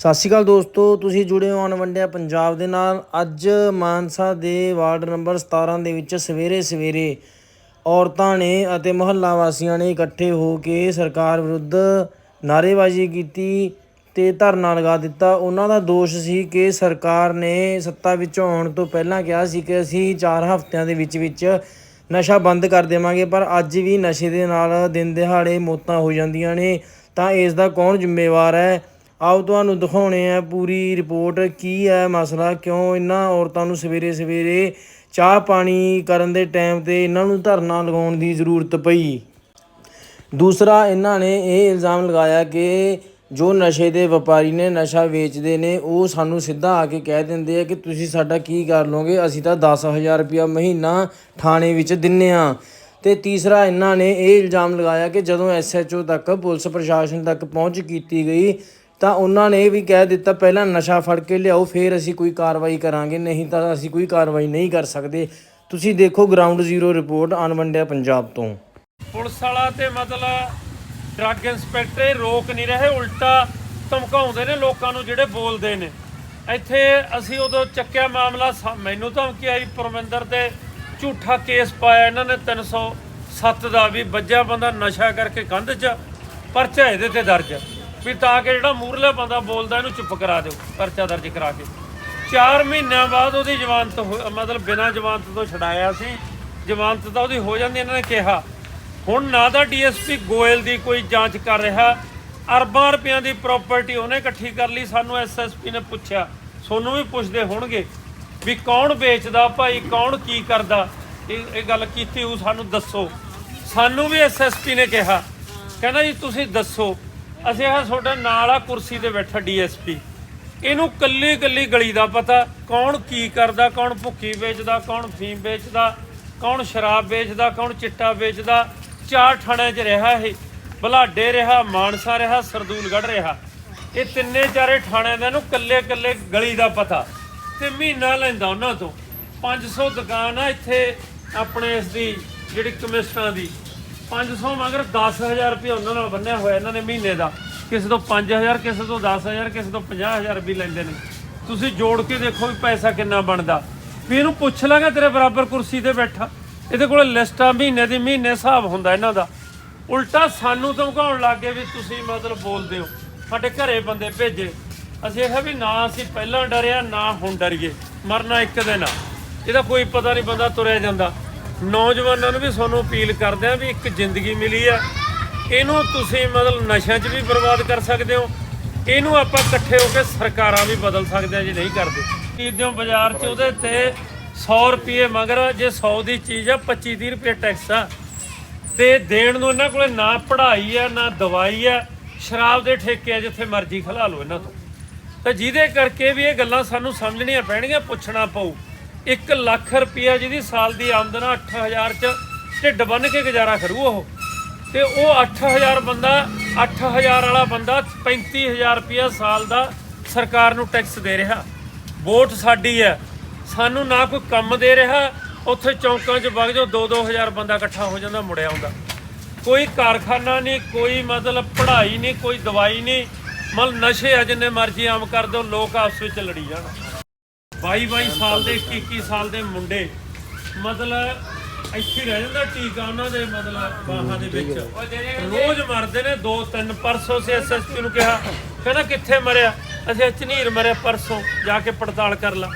ਸਤਿ ਸ਼੍ਰੀ ਅਕਾਲ ਦੋਸਤੋ, ਤੁਸੀਂ ਜੁੜੇ ਹੋ ਅਨਵੰਡਿਆ ਪੰਜਾਬ ਦੇ ਨਾਲ। ਅੱਜ ਮਾਨਸਾ ਦੇ ਵਾਰਡ ਨੰਬਰ 17 ਦੇ ਵਿੱਚ ਸਵੇਰੇ ਸਵੇਰੇ ਔਰਤਾਂ ਨੇ ਅਤੇ ਮੁਹੱਲਾ ਵਾਸੀਆਂ ਨੇ ਇਕੱਠੇ ਹੋ ਕੇ ਸਰਕਾਰ ਵਿਰੁੱਧ ਨਾਅਰੇਬਾਜ਼ੀ ਕੀਤੀ ਤੇ ਧਰਨਾ ਲਗਾ ਦਿੱਤਾ। ਉਹਨਾਂ ਦਾ ਦੋਸ਼ ਸੀ ਕਿ ਸਰਕਾਰ ਨੇ ਸੱਤਾ ਵਿੱਚ ਆਉਣ ਤੋਂ ਪਹਿਲਾਂ ਕਿਹਾ ਸੀ ਕਿ ਅਸੀਂ 4 ਹਫ਼ਤਿਆਂ ਦੇ ਵਿੱਚ ਵਿੱਚ ਨਸ਼ਾ ਬੰਦ ਕਰ ਦੇਵਾਂਗੇ, ਪਰ ਅੱਜ ਵੀ ਨਸ਼ੇ ਦੇ ਨਾਲ ਦਿਨ ਦਿਹਾੜੇ ਮੌਤਾਂ ਹੋ ਜਾਂਦੀਆਂ ਨੇ। ਤਾਂ ਇਸ ਦਾ ਕੌਣ ਜ਼ਿੰਮੇਵਾਰ ਹੈ? ਆਓ ਤੁਹਾਨੂੰ ਦਿਖਾਉਣੇ ਆ ਪੂਰੀ ਰਿਪੋਰਟ ਕੀ ਹੈ ਮਸਲਾ, ਕਿਉਂ ਇਹਨਾਂ ਔਰਤਾਂ ਨੂੰ ਸਵੇਰੇ ਸਵੇਰੇ ਚਾਹ ਪਾਣੀ ਕਰਨ ਦੇ ਟਾਈਮ ਤੇ ਇਹਨਾਂ ਨੂੰ ਧਰਨਾ ਲਗਾਉਣ ਦੀ ਜ਼ਰੂਰਤ ਪਈ। ਦੂਸਰਾ, ਇਹਨਾਂ ਨੇ ਇਹ ਇਲਜ਼ਾਮ ਲਗਾਇਆ ਕਿ ਜੋ ਨਸ਼ੇ ਦੇ ਵਪਾਰੀ ਨੇ ਨਸ਼ਾ ਵੇਚਦੇ ਨੇ, ਉਹ ਸਾਨੂੰ ਸਿੱਧਾ ਆ ਕੇ ਕਹਿ ਦਿੰਦੇ ਆ ਕਿ ਤੁਸੀਂ ਸਾਡਾ ਕੀ ਕਰ ਲਓਗੇ? ਅਸੀਂ ਤਾਂ 10000 ਰੁਪਇਆ ਮਹੀਨਾ ਥਾਣੇ ਵਿੱਚ ਦਿੰਨੇ ਆ। ਤੇ ਤੀਸਰਾ, ਇਹਨਾਂ ਨੇ ਇਹ ਇਲਜ਼ਾਮ ਲਗਾਇਆ ਕਿ ਜਦੋਂ ਐਸਐਚਓ ਤੱਕ ਪੁਲਿਸ ਪ੍ਰਸ਼ਾਸਨ ਤੱਕ ਪਹੁੰਚ ਕੀਤੀ ਗਈ ਤਾਂ ਉਹਨਾਂ ਨੇ ਵੀ ਕਹਿ ਦਿੱਤਾ, ਪਹਿਲਾਂ ਨਸ਼ਾ ਫੜ ਕੇ ਲਿਆਓ, ਫਿਰ ਅਸੀਂ ਕੋਈ ਕਾਰਵਾਈ ਕਰਾਂਗੇ, ਨਹੀਂ ਤਾਂ ਅਸੀਂ ਕੋਈ ਕਾਰਵਾਈ ਨਹੀਂ ਕਰ ਸਕਦੇ। ਤੁਸੀਂ ਦੇਖੋ ਗਰਾਊਂਡ ਜ਼ੀਰੋ ਰਿਪੋਰਟ ਅਨਵੰਡਿਆ ਪੰਜਾਬ ਤੋਂ। ਪੁਲਿਸ ਵਾਲਾ ਤੇ ਮਤਲਬ ਡਰੱਗ ਇੰਸਪੈਕਟਰ ਰੋਕ ਨਹੀਂ ਰਹੇ, ਉਲਟਾ ਧਮਕਾਉਂਦੇ ਨੇ ਲੋਕਾਂ ਨੂੰ ਜਿਹੜੇ ਬੋਲਦੇ ਨੇ। ਇੱਥੇ ਅਸੀਂ ਉਦੋਂ ਚੱਕਿਆ ਮਾਮਲਾ ਮੈਨੂੰ ਧਮਕੀ ਆਈ, ਪਰਮਿੰਦਰ ਤੇ ਝੂਠਾ ਕੇਸ ਪਾਇਆ ਇਹਨਾਂ ਨੇ 307 ਦਾ ਵੀ ਵੱਜਿਆ ਬੰਦਾ ਨਸ਼ਾ ਕਰਕੇ ਕੰਧ 'ਚ, ਪਰਚਾ ਇਹਦੇ ਤੇ ਦਰਜ ਵੀ ਤਾਂ ਕਿ ਜਿਹੜਾ ਮੂਰਲਾ ਬੰਦਾ ਬੋਲਦਾ, ਇਹਨੂੰ ਚੁੱਪ ਕਰਾ ਦਿਓ, ਪਰਚਾ ਦਰਜ ਕਰਾ ਕੇ। 4 ਮਹੀਨਿਆਂ ਬਾਅਦ ਉਹਦੀ ਜ਼ਮਾਨਤ ਹੋ- ਮਤਲਬ ਬਿਨਾਂ ਜ਼ਮਾਨਤ ਤੋਂ ਛਡਾਇਆ ਸੀ। ਜ਼ਮਾਨਤ ਤਾਂ ਉਹਦੀ ਹੋ ਜਾਂਦੀ, ਇਹਨਾਂ ਨੇ ਕਿਹਾ। ਹੁਣ ਨਾ ਤਾਂ ਡੀਐਸਪੀ ਗੋਇਲ ਦੀ ਕੋਈ ਜਾਂਚ ਕਰ ਰਿਹਾ, ਅਰਬਾਂ ਰੁਪਈਆਂ ਦੀ ਪ੍ਰਾਪਰਟੀ ਉਹਨੇ ਇਕੱਠੀ ਕਰ ਲਈ, ਸਾਨੂੰ ਐਸਐਸਪੀ ਨੇ ਪੁੱਛਿਆ। ਸੋਨੂੰ ਵੀ ਪੁੱਛਦੇ ਹੋਣਗੇ ਵੀ ਕੌਣ ਵੇਚਦਾ, ਭਾਈ ਕੌਣ ਕੀ ਕਰਦਾ? ਇਹ ਇਹ ਗੱਲ ਕੀਤੀ ਉਹ ਸਾਨੂੰ ਦੱਸੋ। ਸਾਨੂੰ ਵੀ ਐਸਐਸਪੀ ਨੇ ਕਿਹਾ। ਕਹਿੰਦਾ ਜੀ, ਤੁਸੀਂ ਦੱਸੋ। ਅਸੀਂ ਆ ਤੁਹਾਡੇ ਨਾਲ ਆ ਕੁਰਸੀ ਤੇ ਬੈਠਾ ਡੀਐਸਪੀ। ਇਹਨੂੰ ਕੱਲੀ ਕੱਲੀ ਗਲੀ ਦਾ ਪਤਾ, ਕੌਣ ਕੀ ਕਰਦਾ, ਕੌਣ ਭੁੱਕੀ ਵੇਚਦਾ, ਕੌਣ ਫੀਮ ਵੇਚਦਾ, ਕੌਣ ਸ਼ਰਾਬ ਵੇਚਦਾ, ਕੌਣ ਚਿੱਟਾ ਵੇਚਦਾ, ਚਾਰ ਥਾਣਿਆਂ 'ਚ ਰਿਹਾ ਇਹ। ਬਲਾਡੇ ਰਿਹਾ, ਮਾਨਸਾ ਰਿਹਾ, ਸਰਦੂਲਗੜ੍ਹ ਰਿਹਾ। ਇਹ ਤਿੰਨੇ ਚਾਰੇ ਥਾਣਿਆਂ ਦਾ ਨੂੰ ਕੱਲੇ ਕੱਲੇ ਗਲੀ ਦਾ ਪਤਾ। ਤੇ ਮਹੀਨਾ ਲੈਂਦਾ ਉਹਨਾਂ ਤੋਂ। 500 ਦੁਕਾਨ ਆ ਇੱਥੇ ਆਪਣੇ ਇਸ ਦੀ, ਜਿਹੜੀ ਕਮਿਸ਼ਨਾਂ ਦੀ। 500 ਮਗਰ 10000 ਰੁਪਏ ਉਹਨਾਂ ਨਾਲ ਬੰਨਿਆ ਹੋਇਆ ਇਹਨਾਂ ਨੇ ਮਹੀਨੇ ਦਾ। ਕਿਸੇ ਤੋਂ 5000 ਕਿਸੇ ਤੋਂ 10000 ਕਿਸੇ ਤੋਂ 50000 ਵੀ ਲੈਂਦੇ ਨੇ। ਤੁਸੀਂ ਜੋੜ ਕੇ ਦੇਖੋ ਵੀ ਪੈਸਾ ਕਿੰਨਾ ਬਣਦਾ। ਵੀ ਇਹਨੂੰ ਪੁੱਛ ਲਾਂਗਾ ਤੇਰੇ ਬਰਾਬਰ ਕੁਰਸੀ ਤੇ ਬੈਠਾ। ਇਹਦੇ ਕੋਲ ਲਿਸਟਾਂ ਮਹੀਨੇ ਦੀ ਮਹੀਨੇ ਹਿਸਾਬ ਹੁੰਦਾ ਇਹਨਾਂ ਦਾ। ਉਲਟਾ ਸਾਨੂੰ ਧਮਕਾਉਣ ਲੱਗ ਗਏ ਵੀ ਤੁਸੀਂ ਮਤਲਬ ਬੋਲਦੇ ਹੋ। ਸਾਡੇ ਘਰੇ ਬੰਦੇ ਭੇਜੇ। ਅਸੀਂ ਇਹ ਵੀ ਨਾ ਅਸੀਂ ਪਹਿਲਾਂ ਡਰਿਆ ਨਾ ਹੁਣ ਡਰੀਏ। ਮਰਨਾ ਇੱਕ ਦਿਨ ਆ। ਇਹਦਾ ਕੋਈ ਪਤਾ ਨਹੀਂ ਬੰਦਾ ਤੁਰਿਆ ਜਾਂਦਾ। ਨੌਜਵਾਨਾਂ ਨੂੰ ਵੀ ਸਾਨੂੰ ਅਪੀਲ ਕਰਦੇ ਆ ਵੀ ਇੱਕ ਜ਼ਿੰਦਗੀ ਮਿਲੀ ਆ। ਇਹਨੂੰ ਤੁਸੀਂ ਮਤਲਬ ਨਸ਼ਿਆਂ 'ਚ ਵੀ ਬਰਬਾਦ ਕਰ ਸਕਦੇ ਹੋ। ਇਹਨੂੰ ਆਪਾਂ ਇਕੱਠੇ ਹੋ ਕੇ ਸਰਕਾਰਾਂ ਵੀ ਬਦਲ ਸਕਦੇ ਆ ਜੇ ਨਹੀਂ ਕਰਦੇ। ਖਰੀਦਦੇ ਹੋ ਬਾਜ਼ਾਰ 'ਚ ਉਹਦੇ ਤੇ 100 ਰੁਪਏ ਮਗਰ ਜੇ 100 ਦੀ ਚੀਜ਼ ਆ 25 30 ਰੁਪਏ ਟੈਕਸ ਆ। ਤੇ ਦੇਣ ਨੂੰ ਇਹਨਾਂ ਕੋਲੇ ਨਾ ਪੜ੍ਹਾਈ ਆ, ਨਾ ਦਵਾਈ ਆ, ਸ਼ਰਾਬ ਦੇ ਠੇਕੇ ਆ ਜਿੱਥੇ ਮਰਜ਼ੀ ਖਲਾ ਲਓ ਇਹਨਾਂ ਤੋਂ। ਤਾਂ ਜਿਹਦੇ ਕਰਕੇ ਵੀ ਇਹ ਗੱਲਾਂ ਸਾਨੂੰ ਸਮਝਣੀਆਂ ਪੈਣਗੀਆਂ, ਪੁੱਛਣਾ ਪਊ। 1 ਲੱਖ ਰੁਪਇਆ ਜਿਹਦੀ ਸਾਲ ਦੀ ਆਮਦਨ ਆ 8000 ਚ ਢਿੱਡ ਬੰਨ ਕੇ ਗੁਜ਼ਾਰਾ ਕਰੂ ਉਹ। ਤੇ ਉਹ 8000 ਬੰਦਾ 8000 ਵਾਲਾ ਬੰਦਾ 35000 ਰੁਪਇਆ ਸਾਲ ਦਾ ਸਰਕਾਰ ਨੂੰ ਟੈਕਸ ਦੇ ਰਿਹਾ। ਵੋਟ ਸਾਡੀ ਹੈ। ਸਾਨੂੰ ਨਾ ਕੋਈ ਕੰਮ ਦੇ ਰਿਹਾ, ਉੱਥੇ ਚੌਂਕਾਂ 'ਚ ਵਗ ਜਾਓ 2-2000 ਬੰਦਾ ਇਕੱਠਾ ਹੋ ਜਾਂਦਾ, ਮੁੜਿਆ ਆਉਂਦਾ। ਕੋਈ ਕਾਰਖਾਨਾ ਨਹੀਂ, ਕੋਈ ਮਤਲਬ ਪੜ੍ਹਾਈ ਨਹੀਂ, ਕੋਈ ਦਵਾਈ ਨਹੀਂ। ਮਤਲਬ ਨਸ਼ੇ ਆ, ਜਿੰਨੇ ਮਰਜ਼ੀ ਆਮ ਕਰ ਦਿਓ, ਲੋਕ ਆਪਸ ਵਿੱਚ ਲੜੀ ਜਾਣ। 22-22 ਸਾਲ ਦੇ 21 ਸਾਲ ਦੇ ਮੁੰਡੇ। ਮਤਲਬ ਇੱਥੇ ਰਹਿ ਜਾਂਦਾ ਟੀਕਾ ਉਹਨਾਂ ਦੇ ਮਤਲਬ ਬਾਹਾਂ ਦੇ ਵਿੱਚ। ਰੋਜ਼ ਮਰਦੇ ਨੇ ਦੋ ਤਿੰਨ। ਪਰਸੋਂ ਸੇ ਐਸਐਸਪੀ ਨੂੰ ਕਿਹਾ, ਕਹਿੰਦਾ ਕਿੱਥੇ ਮਰਿਆ? ਅਸੀਂ ਝਨੀਰ ਮਰਿਆ ਪਰਸੋਂ, ਜਾ ਕੇ ਪੜਤਾਲ ਕਰ ਲਾ।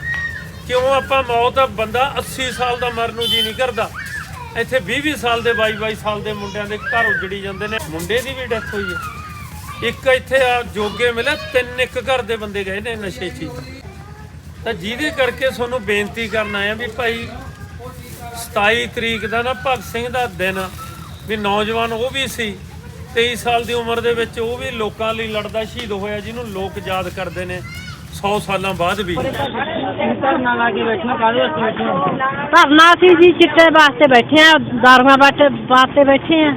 ਕਿਉਂ ਆਪਾਂ ਮੌਤ ਆ ਬੰਦਾ 80 ਸਾਲ ਦਾ ਮਰਨ ਨੂੰ ਜੀ ਨਹੀਂ ਕਰਦਾ। ਇੱਥੇ 20-20 ਸਾਲ ਦੇ 22-22 ਸਾਲ ਦੇ ਮੁੰਡਿਆਂ ਦੇ ਘਰ ਉਜੜੀ ਜਾਂਦੇ ਨੇ। ਮੁੰਡੇ ਦੀ ਵੀ ਡੈਥ ਹੋਈ ਹੈ। ਇੱਕ ਇੱਥੇ ਆ ਜੋਗੇ ਮਿਲੇ ਤਿੰਨ ਇੱਕ ਘਰ ਦੇ ਬੰਦੇ ਗਏ ਨੇ ਨਸ਼ੇ 'ਚ ਹੀ। ਤਾਂ ਜਿਹਦੇ ਕਰਕੇ ਤੁਹਾਨੂੰ ਬੇਨਤੀ ਕਰਨ ਆਇਆ ਵੀ ਭਾਈ 27 ਤਰੀਕ ਦਾ ਨਾ ਭਗਤ ਸਿੰਘ ਦਾ ਦਿਨ, ਵੀ ਨੌਜਵਾਨ ਉਹ ਵੀ ਸੀ 23 ਸਾਲ ਦੀ ਉਮਰ ਦੇ ਵਿੱਚ ਉਹ ਵੀ ਲੋਕਾਂ ਲਈ ਲੜਦਾ ਸ਼ਹੀਦ ਹੋਇਆ, ਜਿਹਨੂੰ ਲੋਕ ਯਾਦ ਕਰਦੇ ਨੇ 100 ਸਾਲਾਂ ਬਾਅਦ ਵੀ। ਧਰਨਾ ਲਾ ਕੇ ਬੈਠਣਾ ਕਾਹਦੇ ਵਾਸਤੇ ਧਰਨਾ ਅਸੀਂ ਜੀ, ਚਿੱਟੇ ਵਾਸਤੇ ਬੈਠੇ ਆ ਦਾਰੂਆਂ ਵਾਸਤੇ ਬੈਠੇ ਆ।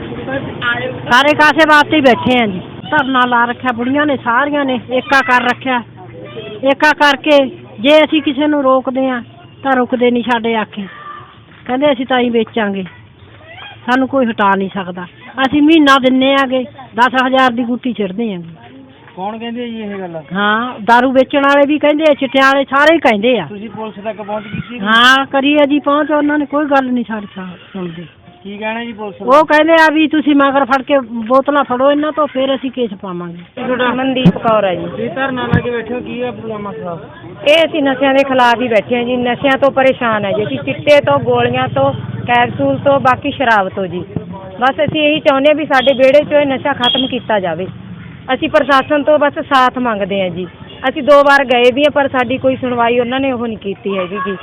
ਸਾਰੇ ਕਾਸੇ ਵਾਸਤੇ ਬੈਠੇ ਆ ਜੀ। ਧਰਨਾ ਲਾ ਰੱਖਿਆ, ਬੁੜੀਆਂ ਨੇ ਸਾਰੀਆਂ ਨੇ, ਏਕਾ ਕਰ ਰੱਖਿਆ। ਏਕਾ ਕਰਕੇ ਜੇ ਅਸੀਂ ਕਿਸੇ ਨੂੰ ਰੋਕਦੇ ਆ ਤਾਂ ਰੁਕਦੇ ਨਹੀਂ ਸਾਡੇ ਆਖੇ। ਕਹਿੰਦੇ ਅਸੀਂ ਤਾਂ ਹੀ ਵੇਚਾਂਗੇ। ਸਾਨੂੰ ਕੋਈ ਹਟਾ ਨਹੀਂ ਸਕਦਾ। ਅਸੀਂ ਮਹੀਨਾ ਦਿੰਨੇ ਆਗੇ 10000 ਦੀ ਗੁੱਟੀ ਚੜਦੇ ਆਂਗੇ। ਕੌਣ ਕਹਿੰਦੇ ਜੀ ਇਹ ਗੱਲ? ਹਾਂ दारू ਵੇਚਣ ਵਾਲੇ ਵੀ ਕਹਿੰਦੇ ਆ ਚਿੱਟਿਆਂ ਵਾਲੇ ਸਾਰੇ ਹੀ ਕਹਿੰਦੇ ਆ। ਤੁਸੀਂ ਪੁਲਿਸ ਤੱਕ ਪਹੁੰਚ ਕੀਤੀ? ਹਾਂ ਕਰੀ ਆ ਜੀ ਪਹੁੰਚ ਉਹਨਾਂ ਨੇ ਕੋਈ ਗੱਲ ਨਹੀਂ ਸਾਡੀ ਸੁਣਦੇ। ਕੀ ਕਹਿਣਾ ਜੀ ਪੁਲਿਸ ਉਹ ਕਹਿੰਦੇ ਆ ਵੀ ਤੁਸੀਂ ਮਗਰ ਫੜ ਕੇ ਬੋਤਲਾਂ ਫੜੋ ਇਹਨਾਂ ਤੋਂ ਫਿਰ ਅਸੀਂ ਕੇਸ ਪਾਵਾਂਗੇ। ਮਨਦੀਪ ਕੌਰ ਹੈ ਜੀ। ਤੁਸੀਂ ਧਰਨਾ ਲਾ ਕੇ ਬੈਠੇ ਹੋ ਕੀ ਆ ਪੂਰਾ ਮਸਲਾ ਇਹ ਅਸੀਂ ਨਸ਼ਿਆਂ ਦੇ ਖਿਲਾਫ ਹੀ ਬੈਠੇ ਹਾਂ ਜੀ ਨਸ਼ਿਆਂ ਤੋਂ ਪਰੇਸ਼ਾਨ ਹੈ ਜੀ। ਅਸੀਂ ਚਿੱਟੇ ਤੋਂ ਗੋਲੀਆਂ ਤੋਂ ਕੈਪਸੂਲ ਤੋਂ ਬਾਕੀ ਸ਼ਰਾਬ ਤੋਂ ਜੀ। ਬਸ ਅਸੀਂ ਇਹੀ ਚਾਹੁੰਦੇ ਹਾਂ ਵੀ ਸਾਡੇ ਵਿਹੜੇ 'ਚੋਂ ਇਹ ਨਸ਼ਾ ਖਤਮ ਕੀਤਾ ਜਾਵੇ। ਅਸੀਂ ਪ੍ਰਸ਼ਾਸਨ ਤੋਂ ਬਸ ਸਾਥ ਮੰਗਦੇ ਹਾਂ ਜੀ। ਅਸੀਂ ਦੋ ਵਾਰ ਗਏ ਵੀ ਹਾਂ ਪਰ ਸਾਡੀ ਕੋਈ ਸੁਣਵਾਈ ਉਹਨਾਂ ਨੇ ਉਹ ਨਹੀਂ ਕੀਤੀ ਹੈਗੀ ਜੀ।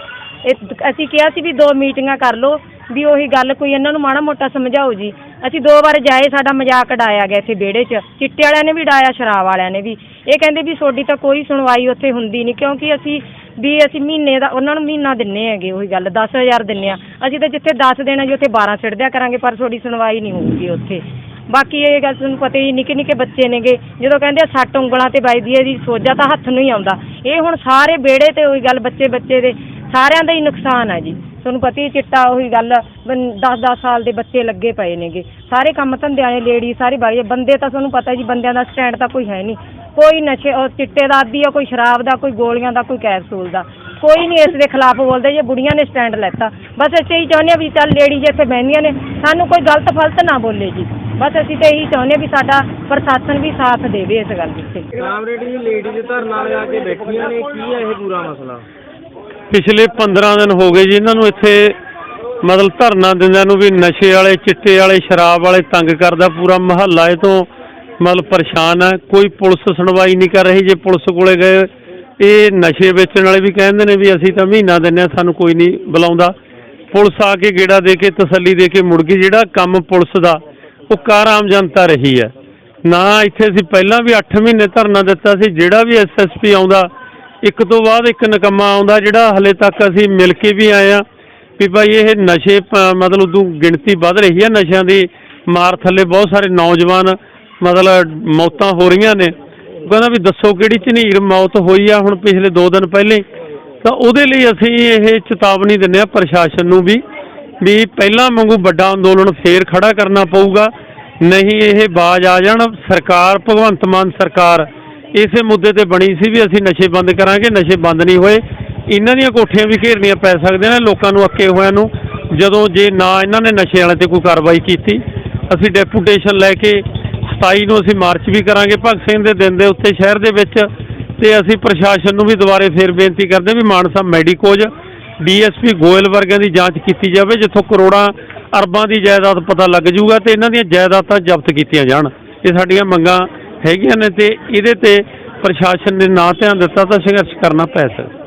ਇਹ ਅਸੀਂ ਕਿਹਾ ਸੀ ਵੀ ਦੋ ਮੀਟਿੰਗਾਂ ਕਰ ਲਓ, ਵੀ ਉਹੀ ਗੱਲ ਕੋਈ ਇਹਨਾਂ ਨੂੰ ਮਾੜਾ ਮੋਟਾ ਸਮਝਾਓ ਜੀ। ਅਸੀਂ ਦੋ ਵਾਰ ਜਾਏ, ਸਾਡਾ ਮਜ਼ਾਕ ਉਡਾਇਆ ਗਿਆ ਇੱਥੇ ਵਿਹੜੇ 'ਚ। ਚਿੱਟੇ ਵਾਲਿਆਂ ਨੇ ਵੀ ਉਡਾਇਆ, ਸ਼ਰਾਬ ਵਾਲਿਆਂ ਨੇ ਵੀ। ਇਹ ਕਹਿੰਦੇ ਵੀ ਤੁਹਾਡੀ ਤਾਂ ਕੋਈ ਸੁਣਵਾਈ ਉੱਥੇ ਹੁੰਦੀ ਨਹੀਂ, ਕਿਉਂਕਿ ਅਸੀਂ ਵੀ ਅਸੀਂ ਮਹੀਨੇ ਦਾ, ਉਹਨਾਂ ਨੂੰ ਮਹੀਨਾ ਦਿੰਨੇ ਹੈਗੇ, ਉਹੀ ਗੱਲ 10000 ਦਿੰਨੇ ਆ। ਅਸੀਂ ਤਾਂ ਜਿੱਥੇ 10 ਦੇਣਾ ਜੀ, ਉੱਥੇ 12 ਛੱਡ ਦਿਆ ਕਰਾਂਗੇ, ਪਰ ਤੁਹਾਡੀ ਸੁਣਵਾਈ ਨਹੀਂ ਹੋਊਗੀ ਉੱਥੇ। ਬਾਕੀ ਇਹ ਗੱਲ ਤੁਹਾਨੂੰ ਪਤਾ ਹੀ ਨਿੱਕੇ ਨਿੱਕੇ ਬੱਚੇ ਨੇਗੇ। ਜਦੋਂ ਕਹਿੰਦੇ ਆ, ਸੱਟ ਉਂਗਲਾਂ ਤੇ ਵੱਜਦੀ ਹੈ ਜੀ ਸੋਜਾ ਤਾਂ ਹੱਥ ਨੂੰ ਹੀ ਆਉਂਦਾ। ਇਹ ਹੁਣ ਸਾਰੇ ਵਿਹੜੇ ਤੇ ਉਹੀ ਗੱਲ ਬੱਚੇ ਬੱਚੇ ਦੇ ਸਾਰਿਆਂ ਦਾ ਹੀ ਨੁਕਸਾਨ ਹੈ ਜੀ। ਤੁਹਾਨੂੰ ਪਤਾ ਹੀ ਚਿੱਟਾ ਉਹੀ ਗੱਲ 10-10 ਸਾਲ ਦੇ ਬੱਚੇ ਲੱਗੇ ਪਏ ਨੇਗੇ। ਸਾਰੇ ਕੰਮ ਧੰਦਿਆਂ ਵਾਲੇ ਲੇਡੀ ਸਾਰੇ ਬਾਈ ਬੰਦੇ ਤਾਂ ਤੁਹਾਨੂੰ ਪਤਾ ਜੀ, ਬੰਦਿਆਂ ਦਾ ਸਟੈਂਡ ਤਾਂ ਕੋਈ ਹੈ ਨਹੀਂ। ਕੋਈ ਨਸ਼ੇ, ਉਹ ਚਿੱਟੇ ਦਾ ਆਦੀ ਆ, ਕੋਈ ਸ਼ਰਾਬ ਦਾ, ਕੋਈ ਗੋਲੀਆਂ ਦਾ, ਕੋਈ ਕੈਪਸੂਲ ਦਾ। ਕੋਈ ਨਹੀਂ ਇਸ ਦੇ ਖਿਲਾਫ ਬੋਲਦਾ ਜੇ ਬੁੜੀਆਂ ਨੇ ਸਟੈਂਡ ਲੈਤਾ। ਬਸ ਅਸੀਂ ਇਹੀ ਚਾਹੁੰਦੇ ਹਾਂ ਵੀ ਚੱਲ ਲੇਡੀ ਜੇ ਇੱਥੇ ਬਹਿੰਦੀਆਂ ਨੇ। ਸਾਨੂੰ ਕੋਈ ਗਲਤ ਫਲਤ ਨਾ ਬੋਲੇ ਜੀ। ਬਸ ਅਸੀਂ ਤਾਂ ਇਹੀ ਚਾਹੁੰਦੇ ਹਾਂ ਵੀ ਸਾਡਾ ਪ੍ਰਸ਼ਾਸਨ ਵੀ ਸਾਥ ਦੇਵੇ ਇਸ ਗੱਲ ਵਿੱਚ। ਕਾਮਰੇਡ ਜੀ ਲੇਡੀ ਦੇ ਧਰਨਾ ਲਗਾ ਕੇ ਬੈਠੀਆਂ ਨੇ। ਕੀ ਆ ਇਹ ਪੂਰਾ ਮਸਲਾ? ਪਿਛਲੇ 15 ਦਿਨ ਹੋ ਗਏ ਜੀ, ਇਹਨਾਂ ਨੂੰ ਇੱਥੇ ਮਤਲਬ ਧਰਨਾ ਦਿੰਦਿਆਂ ਨੂੰ ਵੀ ਨਸ਼ੇ ਵਾਲੇ, ਚਿੱਟੇ ਵਾਲੇ, ਸ਼ਰਾਬ ਵਾਲੇ ਤੰਗ ਕਰਦਾ ਪੂਰਾ ਮਹੱਲਾ। ਇਹ ਤੋਂ ਮਤਲਬ ਪਰੇਸ਼ਾਨ ਹੈ ਕੋਈ ਪੁਲਿਸ ਸੁਣਵਾਈ ਨਹੀਂ ਕਰ ਰਹੀ ਜੇ ਪੁਲਿਸ ਕੋਲੇ ਗਏ। ਇਹ ਨਸ਼ੇ ਵੇਚਣ ਵਾਲੇ ਵੀ ਕਹਿੰਦੇ ਨੇ ਵੀ ਅਸੀਂ ਤਾਂ ਮਹੀਨਾ ਦਿੰਨੇ ਆ ਸਾਨੂੰ ਕੋਈ ਨਹੀਂ ਬੁਲਾਉਂਦਾ। ਪੁਲਿਸ ਆ ਕੇ ਗੇੜਾ ਦੇ ਕੇ, ਤਸੱਲੀ ਦੇ ਕੇ ਮੁੜ ਗਈ। ਜਿਹੜਾ ਕੰਮ ਪੁਲਿਸ ਦਾ, ਉਹ ਕਾਰ ਆਮ ਜਨਤਾ ਰਹੀ ਹੈ। ਨਾ ਇੱਥੇ ਅਸੀਂ ਪਹਿਲਾਂ ਵੀ 8 ਮਹੀਨੇ ਧਰਨਾ ਦਿੱਤਾ ਸੀ, ਜਿਹੜਾ ਵੀ ਐਸਐਸਪੀ ਆਉਂਦਾ ਇੱਕ ਤੋਂ ਬਾਅਦ ਇੱਕ ਨਕਮਾ ਆਉਂਦਾ ਜਿਹੜਾ ਹਲੇ ਤੱਕ ਅਸੀਂ ਮਿਲ ਕੇ ਵੀ ਆਏ ਆ ਵੀ ਭਾਈ ਇਹ ਨਸ਼ੇ ਮਤਲਬ ਉਦੋਂ ਗਿਣਤੀ ਵੱਧ ਰਹੀ ਹੈ ਨਸ਼ਿਆਂ ਦੀ ਮਾਰ ਥੱਲੇ ਬਹੁਤ ਸਾਰੇ ਨੌਜਵਾਨ ਮਤਲਬ ਮੌਤਾਂ ਹੋ ਰਹੀਆਂ ਨੇ। ਕਹਿੰਦਾ ਵੀ ਦੱਸੋ ਕਿਹੜੀ ਝਨੀਰ ਮੌਤ ਹੋਈ ਆ ਹੁਣ ਪਿਛਲੇ 2 ਦਿਨ ਪਹਿਲੇ। ਤਾਂ ਉਹਦੇ ਲਈ ਅਸੀਂ ਇਹ ਚੇਤਾਵਨੀ ਦਿੰਦੇ ਆ ਪ੍ਰਸ਼ਾਸਨ ਨੂੰ ਵੀ ਵੀ ਪਹਿਲਾਂ ਵਾਂਗੂ ਵੱਡਾ ਅੰਦੋਲਨ ਫੇਰ ਖੜਾ ਕਰਨਾ ਪਊਗਾ। ਨਹੀਂ ਇਹ ਬਾਜ ਆ ਜਾਣ। ਸਰਕਾਰ, ਭਗਵੰਤ ਮਾਨ ਸਰਕਾਰ ਇਸੇ ਮੁੱਦੇ ਤੇ ਬਣੀ ਸੀ ਵੀ ਅਸੀਂ ਨਸ਼ੇ ਬੰਦ ਕਰਾਂਗੇ, ਨਸ਼ੇ ਬੰਦ ਨਹੀਂ ਹੋਏ। ਇਹਨਾਂ ਦੀਆਂ ਕੋਠੀਆਂ ਵੀ ਘੇਰਨੀਆਂ ਪੈ ਸਕਦੀਆਂ ਨੇ ਲੋਕਾਂ ਨੂੰ ਅੱਕੇ ਹੋਇਆਂ ਨੂੰ। ਜਦੋਂ ਜੇ ਨਾ ਇਹਨਾਂ ਨੇ ਨਸ਼ੇ ਵਾਲੇ ਤੇ ਕੋਈ ਕਾਰਵਾਈ ਕੀਤੀ, ਅਸੀਂ ਡੈਪੂਟੇਸ਼ਨ ਲੈ ਕੇ 27 ਨੂੰ ਅਸੀਂ ਮਾਰਚ ਵੀ ਕਰਾਂਗੇ। ਭਗਤ ਸਿੰਘ ਦੇ ਦਿਨ ਦੇ ਉੱਤੇ ਸ਼ਹਿਰ ਦੇ ਵਿੱਚ ਤੇ ਅਸੀਂ ਪ੍ਰਸ਼ਾਸਨ ਨੂੰ ਵੀ ਦੁਬਾਰੇ ਫੇਰ ਬੇਨਤੀ ਕਰਦੇ ਹਾਂ ਵੀ ਮਾਨ ਸਾਹਿਬ ਮੈਡੀਕੋਜ, ਡੀਐਸਪੀ ਗੋਇਲ ਵਰਗਿਆਂ ਦੀ ਜਾਂਚ ਕੀਤੀ ਜਾਵੇ, ਜਿੱਥੋਂ ਕਰੋੜਾਂ ਅਰਬਾਂ ਦੀ ਜਾਇਦਾਦ ਪਤਾ ਲੱਗ ਜੂਗਾ ਤੇ ਇਹਨਾਂ ਦੀਆਂ ਜਾਇਦਾਦਾਂ ਜ਼ਬਤ ਕੀਤੀਆਂ ਜਾਣ। ਇਹ ਸਾਡੀਆਂ ਮੰਗਾਂ ਹੈਗੀਆਂ ਨੇ ਤੇ ਇਹਦੇ ਤੇ ਪ੍ਰਸ਼ਾਸਨ ਨੇ ਨਾ ਧਿਆਨ ਦਿੱਤਾ ਤਾਂ ਸੰਘਰਸ਼ ਕਰਨਾ ਪੈ ਸਕਦਾ।